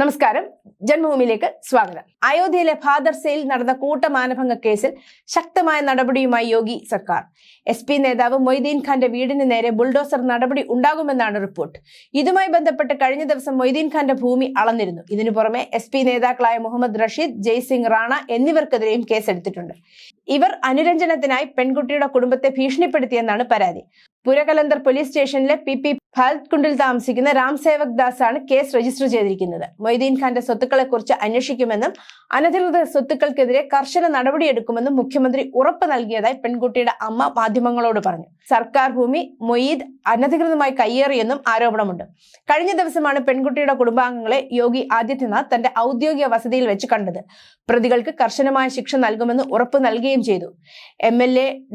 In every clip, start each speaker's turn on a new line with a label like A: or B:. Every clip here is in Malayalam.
A: നമസ്കാരം. ജന്മഭൂമിയിലേക്ക് സ്വാഗതം. അയോധ്യയിലെ സെയിൽ നടന്ന കൂട്ടമാനഭംഗ കേസിൽ ശക്തമായ നടപടിയുമായി യോഗി സർക്കാർ. എസ് പി നേതാവ് മൊയ്തീൻ ഖാന്റെ വീടിന് നേരെ ബുൾഡോസർ നടപടി ഉണ്ടാകുമെന്നാണ് റിപ്പോർട്ട്. ഇതുമായി ബന്ധപ്പെട്ട് കഴിഞ്ഞ ദിവസം മൊയ്തീൻ ഖാന്റെ ഭൂമി അളന്നിരുന്നു. ഇതിനു പുറമെ എസ് പി നേതാക്കളായ മുഹമ്മദ് റഷീദ് ജയ്സിംഗ് റാണ എന്നിവർക്കെതിരെയും കേസെടുത്തിട്ടുണ്ട്. ഇവർ അനുരഞ്ജനത്തിനായി പെൺകുട്ടിയുടെ കുടുംബത്തെ ഭീഷണിപ്പെടുത്തിയെന്നാണ് പരാതി. പുരകലന്തർ പോലീസ് സ്റ്റേഷനിലെ പി പി ഭാരത്കുണ്ടിൽ താമസിക്കുന്ന രാം സേവക് ദാസ് ആണ് കേസ് രജിസ്റ്റർ ചെയ്തിരിക്കുന്നത്. മൊയ്തീൻ ഖാന്റെ സ്വത്തുക്കളെ കുറിച്ച് അന്വേഷിക്കുമെന്നും അനധികൃത സ്വത്തുക്കൾക്കെതിരെ കർശന നടപടിയെടുക്കുമെന്നും മുഖ്യമന്ത്രി ഉറപ്പ് നൽകിയതായി പെൺകുട്ടിയുടെ അമ്മ മാധ്യമങ്ങളോട് പറഞ്ഞു. സർക്കാർ ഭൂമി മൊയ്ദ് അനധികൃതമായി കയ്യേറിയെന്നും ആരോപണമുണ്ട്. കഴിഞ്ഞ ദിവസമാണ് പെൺകുട്ടിയുടെ കുടുംബാംഗങ്ങളെ യോഗി ആദിത്യനാഥ് തന്റെ ഔദ്യോഗിക വസതിയിൽ വെച്ച് കണ്ടത്. പ്രതികൾക്ക് കർശനമായ ശിക്ഷ നൽകുമെന്ന് ഉറപ്പ് നൽകുകയും ചെയ്തു. എം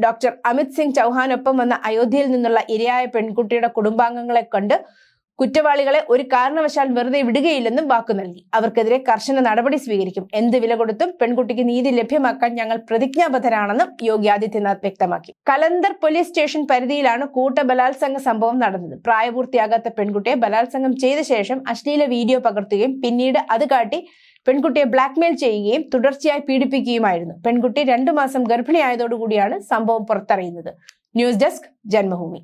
A: ഡോക്ടർ അമിത് സിംഗ് ചൗഹാനൊപ്പം വന്ന അയോധ്യയിൽ നിന്നുള്ള ഇരയായ പെൺകുട്ടിയുടെ കുടുംബാംഗങ്ങളെ കണ്ട് കുറ്റവാളികളെ ഒരു കാരണവശാൽ വെറുതെ വിടുകയില്ലെന്നും വാക്കു നൽകി. അവർക്കെതിരെ കർശന നടപടി സ്വീകരിക്കും. എന്ത് വില കൊടുത്തും പെൺകുട്ടിക്ക് നീതി ലഭ്യമാക്കാൻ ഞങ്ങൾ പ്രതിജ്ഞാബദ്ധരാണെന്നും യോഗി ആദിത്യനാഥ് വ്യക്തമാക്കി. കലന്തർ പോലീസ് സ്റ്റേഷൻ പരിധിയിലാണ് കൂട്ട ബലാത്സംഗ സംഭവം നടന്നത്. പ്രായപൂർത്തിയാകാത്ത പെൺകുട്ടിയെ ബലാത്സംഗം ചെയ്ത ശേഷം അശ്ലീല വീഡിയോ പകർത്തുകയും പിന്നീട് അത് കാട്ടി പെൺകുട്ടിയെ ബ്ലാക്ക്മെയിൽ ചെയ്യുകയും തുടർച്ചയായി പീഡിപ്പിക്കുകയുമായിരുന്നു. പെൺകുട്ടി രണ്ടു മാസം ഗർഭിണിയായതോടുകൂടിയാണ് സംഭവം പുറത്തറിയുന്നത്. News desk Janmabhumi.